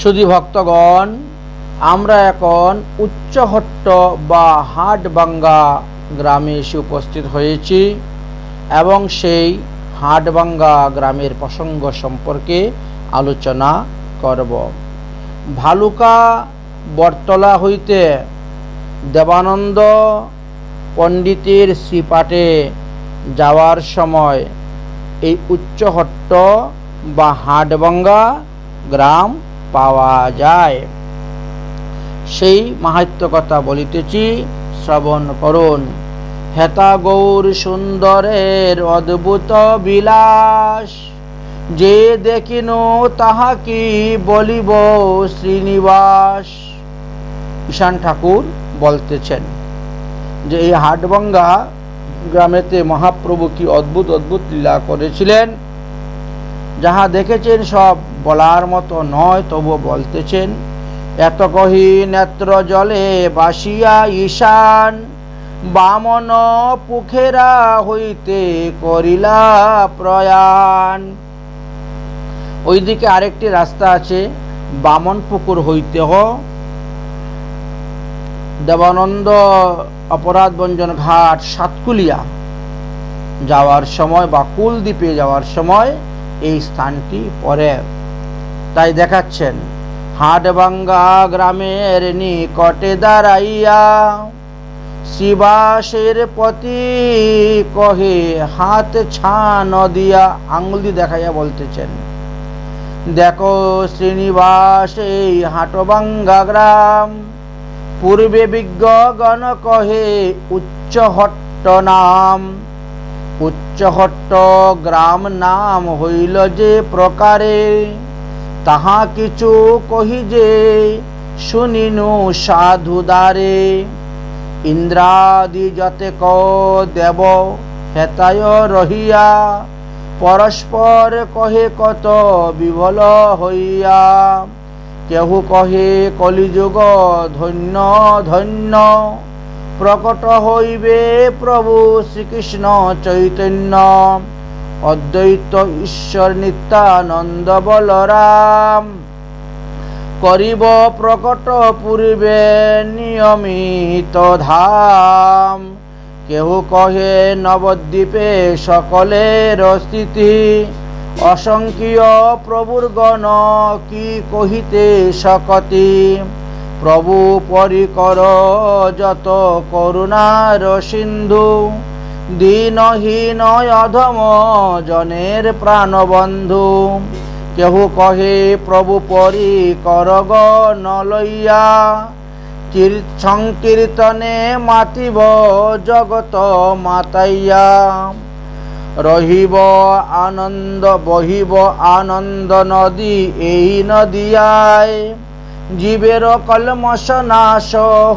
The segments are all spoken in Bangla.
সুধী ভক্তগণ, আমরা এখন উচ্চহট্ট বা হাটবাঙ্গা গ্রামে এসে উপস্থিত হয়েছি এবং সেই হাটবাঙ্গা গ্রামের প্রসঙ্গ সম্পর্কে আলোচনা করব। ভালুকা, বটতলা হইতে দেবানন্দ পণ্ডিতের শ্রীপাঠে যাওয়ার সময় এই উচ্চহট্ট বা হাটবাঙ্গা গ্রাম পাওয়া যায়। সেই মাহাত্য কথা বলিতেছি, শ্রবণ করুন। হেতা গৌর সুন্দরের অদ্ভুত বিলাস, যে দেখিন তাহা কি বলিব শ্রীনিবাস। ঈশান ঠাকুর বলতেছেন যে, এই হাটবাঙ্গা গ্রামেতে মহাপ্রভু কি অদ্ভুত অদ্ভুত লীলা করেছিলেন। যাহা দেখেছেন সব বলার মতো নয় তবু বলতেছেন, এত কহি নেত্র জলে বাসিয়া ঈশান, বামন পুখেরা হইতে করিলা প্রয়াণ। ওইদিকে আরেকটি রাস্তা আছে, বামন পুকুর হইতে হ। দেবানন্দ অপরাধ বঞ্জন ঘাট সাতকুলিয়া যাওয়ার সময় বা কুলদ্বীপে যাওয়ার সময় এই স্থানটি পরে। তাই দেখাচ্ছেন, হাটবাঙ্গা গ্রামের নিকটে দাঁড়াইয়া শিবাসের পতি কহে, হাত ছান দিয়া আঙুল দিয়ে দেখাইয়া বলতেছেন, দেখো শ্রীনিবাস, এই হাটবাঙ্গা গ্রাম। পূর্বে বিজ্ঞগণ কহে উচ্চহট্ট নাম। উচ্চহট্ট গ্রাম নাম হইল যে প্রকারে, তাহা কিছু কহি যে শুনিনু সাধুদারে ইন্দ্রাদি যতে ক দেব হেতায় রহিয়া, পরস্পর কহে কত বিভল হইয়া। কেহু কহে কলিযুগ ধন্য ধন্য প্রকট হইবে প্রভু শ্রীকৃষ্ণ চৈতন্য। অদ্বৈত ঈশ্বর নিত্যানন্দ বলরাম। করিব প্রকট পূর্বে নিয়মিত ধাম। কেহ কহে নবদ্বীপে সকলের স্থিতি। অসংখ্য প্রভুর গণ কি কহিতে সকতি প্রভু পরিকর যত করুণার সিন্ধু, দীনহীন অধম জনের প্রাণবন্ধু। কেহু কহে, প্রভু পরি করগ নলইয়া সংকীর্তনে মাতিব জগত মাতাইয়া। রহিব আনন্দ, বহিব আনন্দ নদী, এই নদিয়ায় জীবের কলমশ নাশ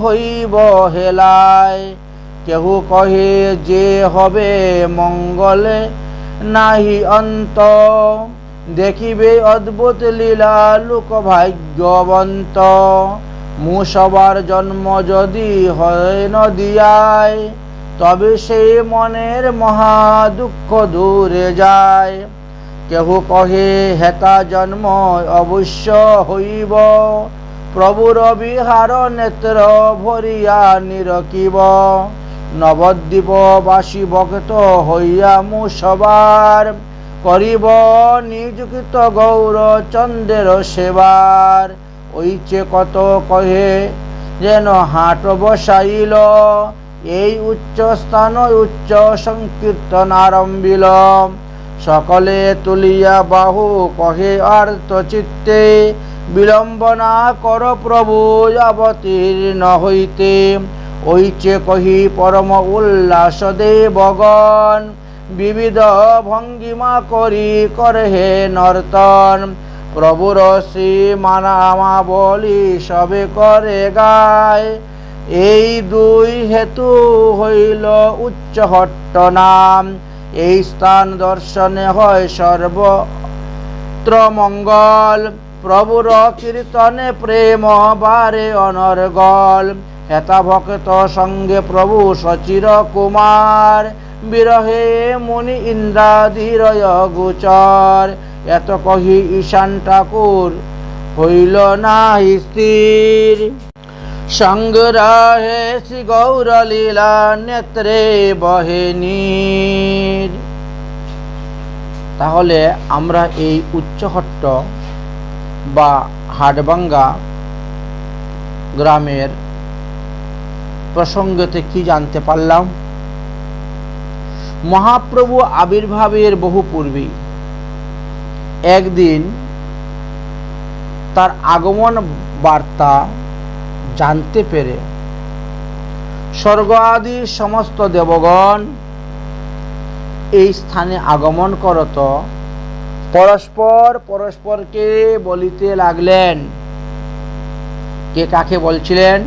হইব হেলায় কেহু কহে যে হবে মঙ্গলে নাহি অন্ত। দেখিবে অদ্ভুত লীলা লোক ভাগ্যবন্ত। মু সবার জন্ম যদি হয় নদিয়ায়, তবে সেই মনের মহা দুঃখ দূরে যায়। কেহু কহে হেতা জন্ম অবশ্য হইব প্রভুর বিহার নেত্র ভরিয়া নিরকিব নবদ্বীপবাসী ভক্ত হইয়া মু সবার, করিব নিযুক্ত গৌর চন্দ্রের সেবার। ওইচে কত কহে, যেন হাট বসাইল, এই উচ্চ স্থান উচ্চ সংকীর্তন আরম্ভিল। সকলে তুলিয়া বাহু কহে আর্ত চিত্তে বিলম্বনা কর প্রভু অবতীর্ণ হইতে। ঐচে কহি পরম উল্লাস দেবগণ বিবিধ ভঙ্গিমা করি করে হে নর্তন। প্রভুর শ্রী মানামা বলি সবে করে গায়। এই দুই হেতু হইল উচ্চহট্ট নাম এই স্থান দর্শনে হয় সর্বত্র মঙ্গল প্রভুর কীর্তনে প্রেম বারে অনর্গল। হেতা ভক্ত সঙ্গে প্রভু সচির কুমার। বিরহে মুনি ইন্দ্রাদিরয় গোচর। এত কহি ঈশান ঠাকুর, হইল না স্থির। সংগ্রহে শ্রী গৌরলীলা নেত্রে বহে নীর তাহলে আমরা এই উচ্চহট্ট বা হাটবাঙ্গা গ্রামের প্রসঙ্গতে কি জানতে পারলাম? মহাপ্রভু আবির্ভাবের বহু পূর্বেই একদিন তার আগমন বার্তা জানতে পেরে স্বর্গ আদি সমস্ত দেবগণ এই স্থানে আগমন করত। পরস্পর পরস্পরকে বলিতে লাগলেন। কে কাকে বলছিলেন?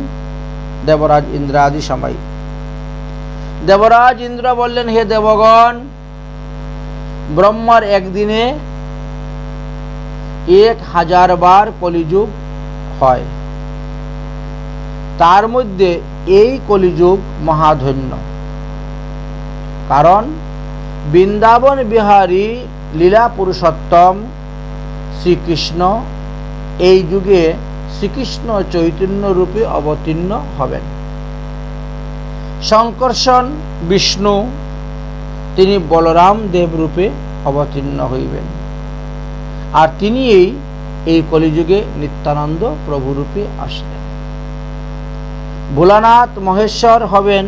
দেবরাজ ইন্দ্রাদি সময় দেবরাজ ইন্দ্র বললেন, হে দেবগণ, ব্রহ্মার একদিনে এক হাজার বার কলিযুগ হয়। তার মধ্যে এই কলিযুগ মহাধন্য। কারণ বৃন্দাবন বিহারী লীলা পুরুষোত্তম শ্রীকৃষ্ণ এই যুগে শ্রীকৃষ্ণ চৈতন্য রূপে অবতীর্ণ হবেন। শঙ্কর্ষণ বিষ্ণু তিনি বলরাম দেব রূপে অবতীর্ণ হইবেন। আর তিনি এই এই কলিযুগে নিত্যানন্দ প্রভুরূপে আসলেন। ভোলানাথ মহেশ্বর হবেন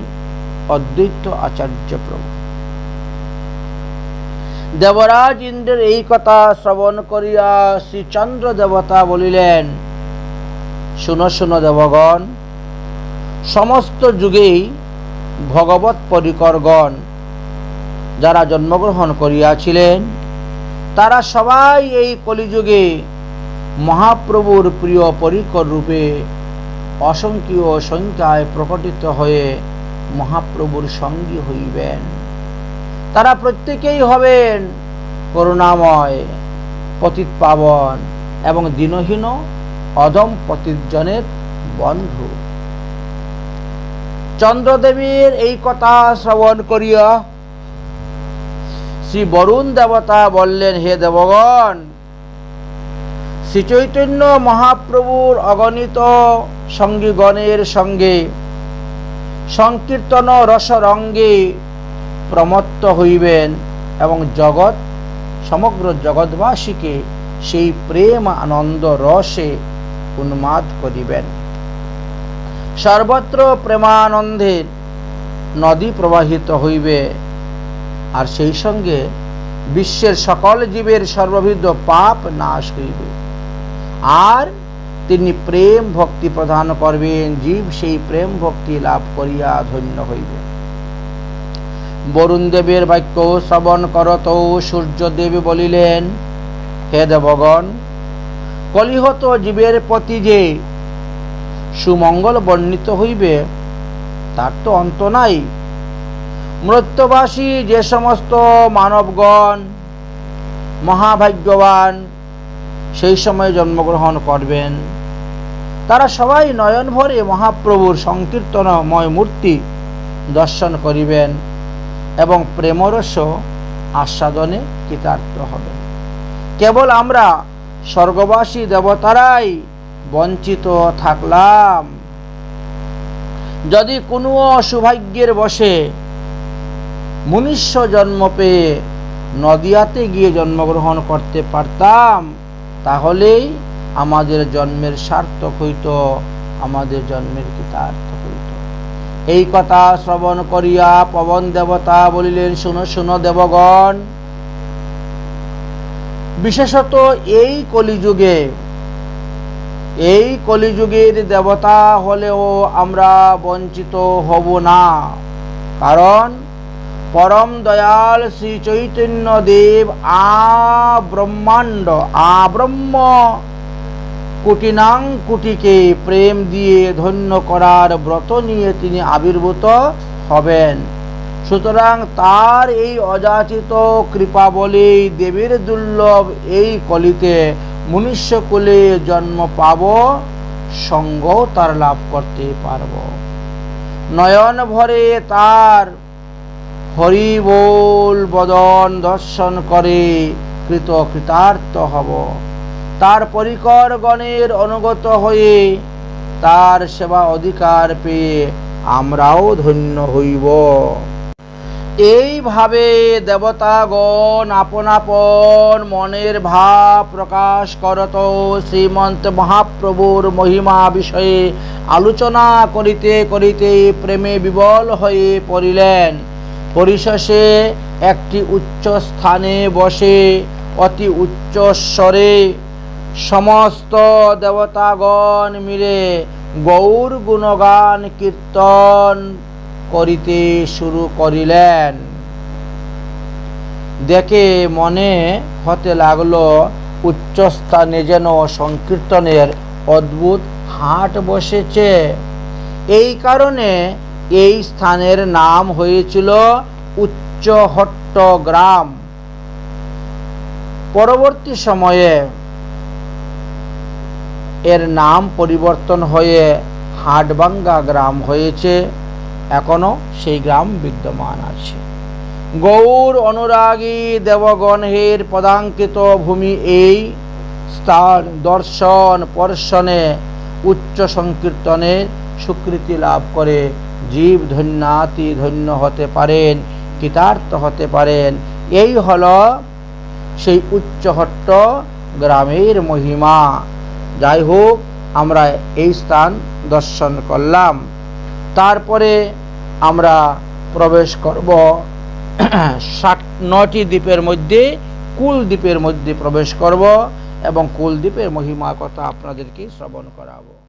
অদ্বৈত আচার্য প্রভু। দেবরাজ ইন্দ্রের এই কথা শ্রবণ করিয়া শ্রীচন্দ্র দেবতা বলিলেন, শুনো শুনো দেবগণ, সমস্ত যুগেই ভগবত পরিকরগণ যারা জন্মগ্রহণ করিয়াছিলেন, তারা সবাই এই কলিযুগে মহাপ্রভুর প্রিয় পরিকর রূপে অসংখ্য সংখ্যায় প্রকটিত হয়ে মহাপ্রভুর সঙ্গী হইবেন। তারা প্রত্যেকেই হবেন করুণাময় পতিত পাবন এবং দিনহীন অদম পতিজনের বন্ধু। চন্দ্রদেবীর এই কথা শ্রবণ করিয়া শ্রী বরুণ দেবতা বললেন, হে দেবগণ শ্রী চৈতন্য মহাপ্রভুর অগণিত সঙ্গীগণের সঙ্গে সংকীর্তন রসরঙ্গে প্রমত্ত হইবেন এবং জগৎ, সমগ্র জগৎবাসীকে সেই প্রেম আনন্দ রসে উন্মাদ করিবেন। সর্বত্র প্রেমানন্দের নদী প্রবাহিত হইবে আর সেই সঙ্গে বিশ্বের সকল জীবের সর্ববিধ পাপ নাশ হইবে। আর তিনি প্রেম ভক্তি প্রদান করবেন, জীব সেই প্রেম ভক্তি লাভ করিয়া ধন্য হইবে। বরুণ দেবের বাক্য, শ্রবণ করত সূর্যদেব বলিলেন, হে দেবগণ, কলিহত জীবের প্রতি যে সুমঙ্গল বর্ণিত হইবে, তার তো অন্ত নাই। মৃত্যুবাসী যে সমস্ত মানবগণ, মহাভাগ্যবান সেই সময় জন্মগ্রহণ করবেন। তারা সবাই নয়ন ভরে মহাপ্রভুর সংকীর্তনময় মূর্তি দর্শন করিবেন এবং প্রেমরস আস্বাদনে কৃতার্থ হবে কেবল আমরা স্বর্গবাসী দেবতারাই বঞ্চিত থাকলাম। যদি কোনো অসৌভাগ্যের বসে মনুষ্য জন্ম পেয়ে নদিয়াতে গিয়ে জন্মগ্রহণ করতে পারতাম তাহলেই আমাদের জন্মের সার্থক হইত, আমাদের জন্মের কৃতার্থ হইত। এই কথা শ্রবণ করিয়া পবন দেবতা বলিলেন, শুনো শুনো দেবগণ, বিশেষত এই কলিযুগে, এই কলিযুগের দেবতা হলেও আমরা বঞ্চিত হব না। কারণ পরম দয়াল শ্রী চৈতন্য দেব, আ ব্রহ্মাণ্ড, আ ব্রহ্ম। কুটিনাং কুটিকে প্রেম দিয়ে ধন্য করার ব্রত নিয়ে তিনি আবির্ভূত হবেন। সুতরাং তার এই অযাচিত কৃপা বলেই দেবীর দুর্লভ এই কলিতে মনুষ্যকুলে জন্ম পাব সঙ্গ তার লাভ করতে পারব। নয়ন ভরে তার হরি বল বদন দর্শন করে কৃত কৃতার্থ হব। তার পরিকর গণের অনুগত হয়ে তার সেবা অধিকার পেয়ে আমরাও ধন্য হইব। এইভাবে দেবতাগণ আপন আপন মনের ভাব প্রকাশ করত শ্রীমন্ত মহাপ্রভুর মহিমা বিষয়ে আলোচনা করিতে করিতে প্রেমে বিবল হয়ে পড়িলেন। পরিশেষে একটি উচ্চ স্থানে বসে, অতি উচ্চ স্বরে সমস্ত দেবতাগণ মিলে গৌর গুণগান কীর্তন করিতে শুরু করিলেন। দেখে মনে হতে লাগল উচ্চস্থানে যেন সংকীর্তনের অদ্ভুত হাট বসেছে। এই কারণে এই স্থানের নাম হয়েছিল উচ্চহট্ট গ্রাম পরবর্তী সময়ে এর নাম পরিবর্তন হয়ে হাটবাঙ্গা গ্রাম হয়েছে। এখনও সেই গ্রাম বিদ্যমান আছে। গৌর অনুরাগী দেবগণের পদাঙ্কিত ভূমি এই স্থান দর্শন পর্শনে উচ্চ সংকীর্তনের স্বীকৃতি লাভ করে। জীব ধন্যাতি ধন্য হতে পারেন, কৃতার্থ হতে পারেন। এই হল সেই উচ্চহট্ট গ্রামের মহিমা। যাই হোক, আমরা এই স্থান দর্শন করলাম। তারপরে আমরা প্রবেশ করব ষাট নটি দ্বীপের মধ্যে, কুল দ্বীপের মধ্যে প্রবেশ করব এবং কুলদ্বীপের মহিমা কথা আপনাদেরকে শ্রবণ করাবো।